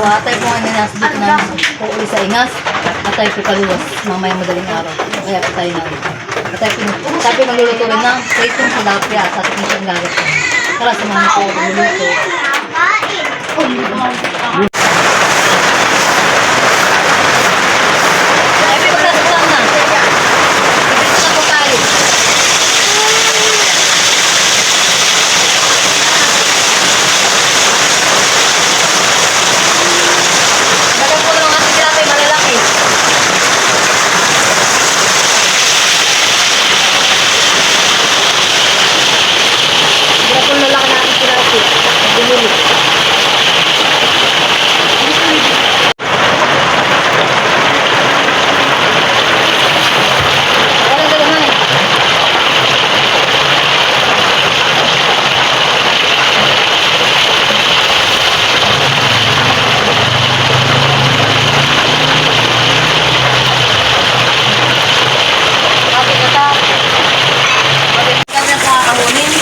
po. Atay po ngayon nasa dito na uuwi sa Ingas. Atay po kaluwas mamaya madaling araw. Kaya po tayo na. Atay po, atay po magluluto rin ng pritong tilapia at ating siyang gagat. Tara, samahan po ako magluluto. Ay, may magdadagdag na. Ito na po tayo. Dagan po ng ating tilapia malalaki. Dagan po lalaki na ating tilapia. Binili. Walang dalaman eh. Kapit na ta. Kapit na ta sa kahunin.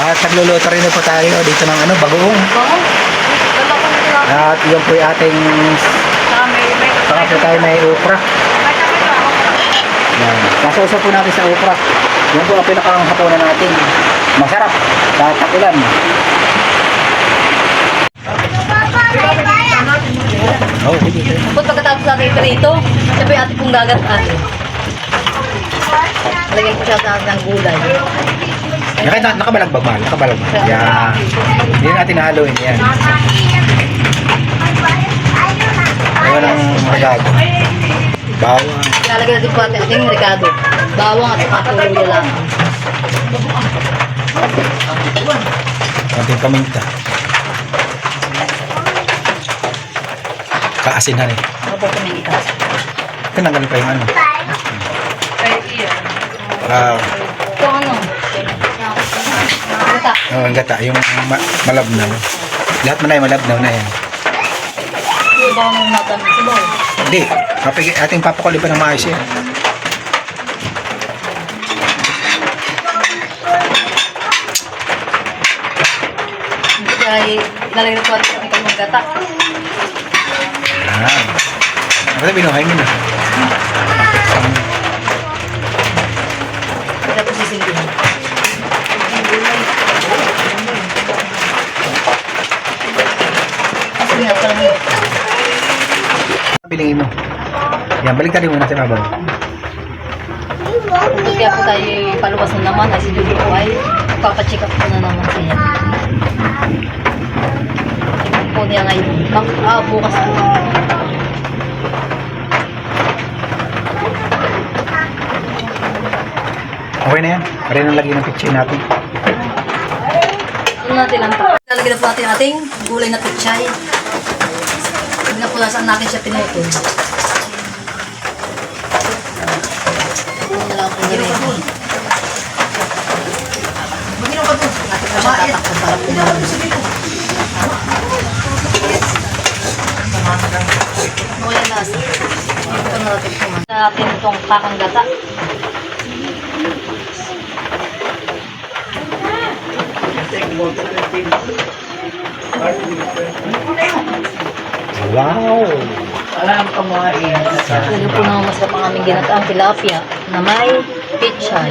At nagluluto rin po tayo dito ng ano, bagoong. Tilapia. At yun po yung ating Saka po tayo may ako. Yan. Kaso po natin sa upra. Yan po ang pinakang hapunan natin. Masarap. Sa takulan. Oh, sige. Tapos pagkatapos natin iprito, siya po yung ating pong gagataan. Lagyan ko siya sa ng gulay. Nakita, nakabalagbag mahal. Nakabalagbag. Yan. Yan natin nahaluin. Yan. Ayan ang magagawa. Bawang. Lalagyan natin po ating ating ricado. Bawang at tuloy lang. Ating paminta. Kaasinan eh. Ano po kami itas? Tinanggal pa yung ano. Ito oh, ang gata. Yung ma- malabnaw. Lahat mo na yung malabnaw na yan. Bawang ng mata ng sibaw. Hindi. Papig- ating papakuli pa ng maayos yan. Hindi kaya ilalagyan po ating ating kamang gata. Ah. Ano binuhay mo na? Kaya po sisilbihan. Sige nga, parang Bilingin mo. Yan, balik tayo muna sa babaw. Kaya po tayo paluwas na naman, ay si po ay papacheck up po na naman siya. Tingnan po niya ngayon. Bak ah, bukas po. Okay na yan. Pare nang lagyan ng picture natin. Ano natin lang po. Lalagyan na po natin ating gulay na pichay. Tignan po na saan natin siya pinutol. Ano lang po nila. Natin po siya tatakpan para po Ano yung lasa? Ito na natin. Sa atin itong kakanggata. Wow! Ito po na masarap ang aming ginataang tilapia na may pichay.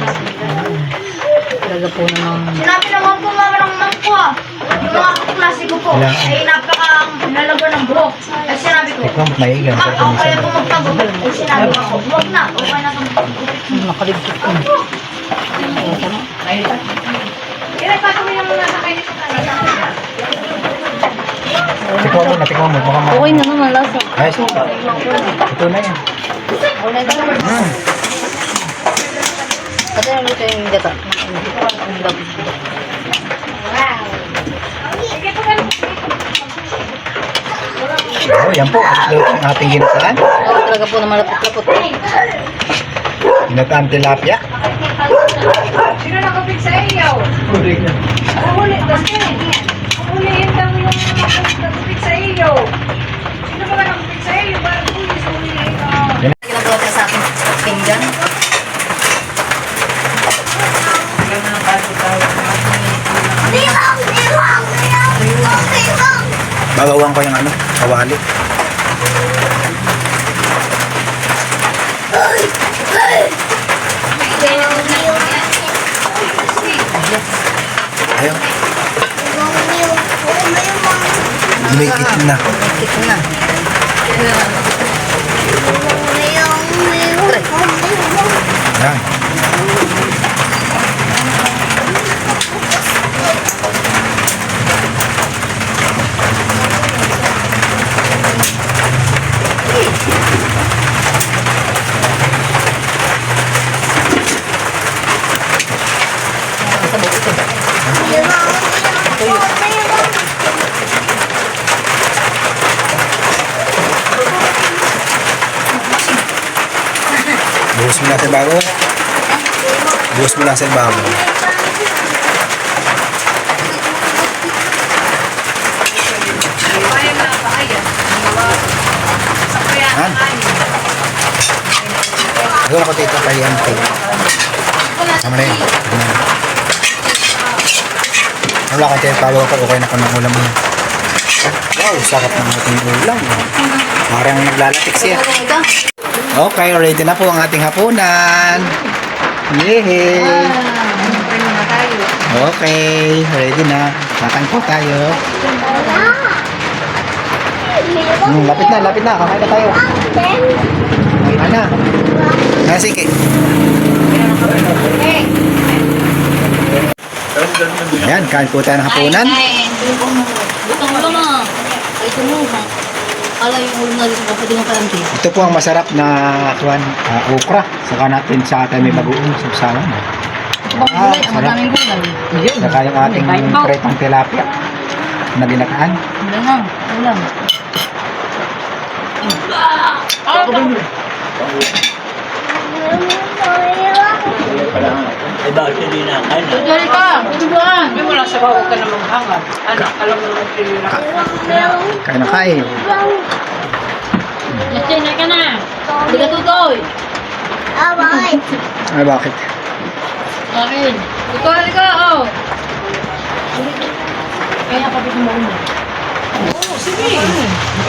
Talaga po namang Sinabi naman po mama ng ko ah. Yung mga kaklase ko po Wala. ay napaka nalago ng buhok. Ay sinabi ko, Ikaw, maigan. Mak, ako kaya po magpagupit. Ay sinabi ko, huwag na. Okay na itong pagupit. mm, nakaligpit ko. Ito na. Kaya patuloy naman nasa kayo sa kanila. Tikman mo na, tikman mo. Baka ma- Okay na naman lasa. Ayos mo. Ito na yan. Wala ito. Mm. Kasi yung luto yung gata. Ang dami. Oh, yan po. Ang ating ginataan. Ako talaga po na malapot-lapot. Ginataan tilapia. Sino nakapit sa iyo? Uhuli, kasi. Uhulihin daw yung nakapit sa iyo. Sino ba nakapit sa iyo? Bakit pulis uhulihin ka? Ginagawa ka sa akin pinggan. Bagawan ko yung ano, kawali. Ayun. Lumikit na. Ito na. Yan. Sa buko ito. Buhos mo na sa bago. Lang sa bago. Yan. Ayun ako dito kay Ante. Tama na yun. Wala akong tayo palo ko. Okay na ko ng ulam mo. Wow, sarap ng ating ulam. Parang naglalatik siya. Okay, ready na po ang ating hapunan. Yehey! Okay, ready na. Po tayo. Hmm, lapit na, lapit na. Kakain na tayo. Kakain na. Ah, sige. Ayan, kain po tayo ng hapunan. Butang ulo na. Ito mo. ha. Kala yung ulo na dito kapag ng kalamti. Ito po ang masarap na kuwan, ah, okra. Saka natin sa atin may bagoong sabsawan. Ito bang Ah, gulay? Ang sarap. madaming gulay. Saka yung ating pretong tilapia na dinakaan. Wala na. Ulam. Ay, bakit hindi na kain? Dali ka. Tutubuan. Hindi mo lang sa bawag ka na manghangad. Anak, alam mo naman sila na. Kain na kain. Nastinay ka na. Hindi ka tutoy. Ay, bakit? Akin. Ikaw, halika. Oh. Kaya kapit mo ulo.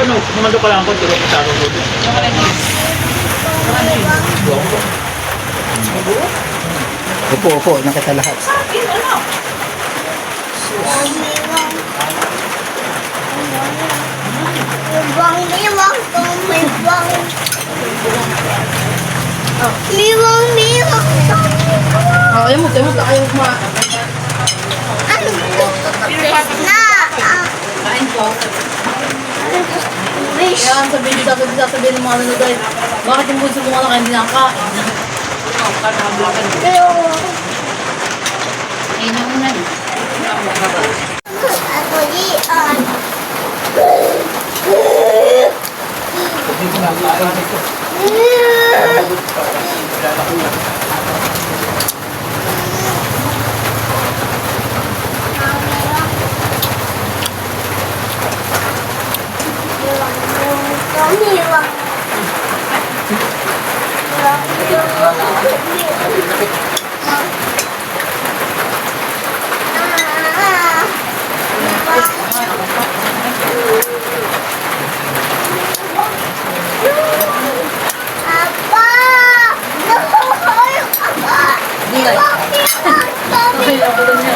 Ano, kumando ka lang ako, turo ko sa ako dito. Upo, upo. Nakita lahat. Liwang, liwang. Oh, ayaw mo. Ayaw mo. Ayaw mo. Ano? Na. Kain po. Wish. Kaya ang sabihin, sasabihin, sasabihin ng mga nanonood bakit yung bunso mo nga lang hindi nakakain? Ayun ang una. Ako Liwang. Apa? Apa? Gulay. Ay, ako din yan.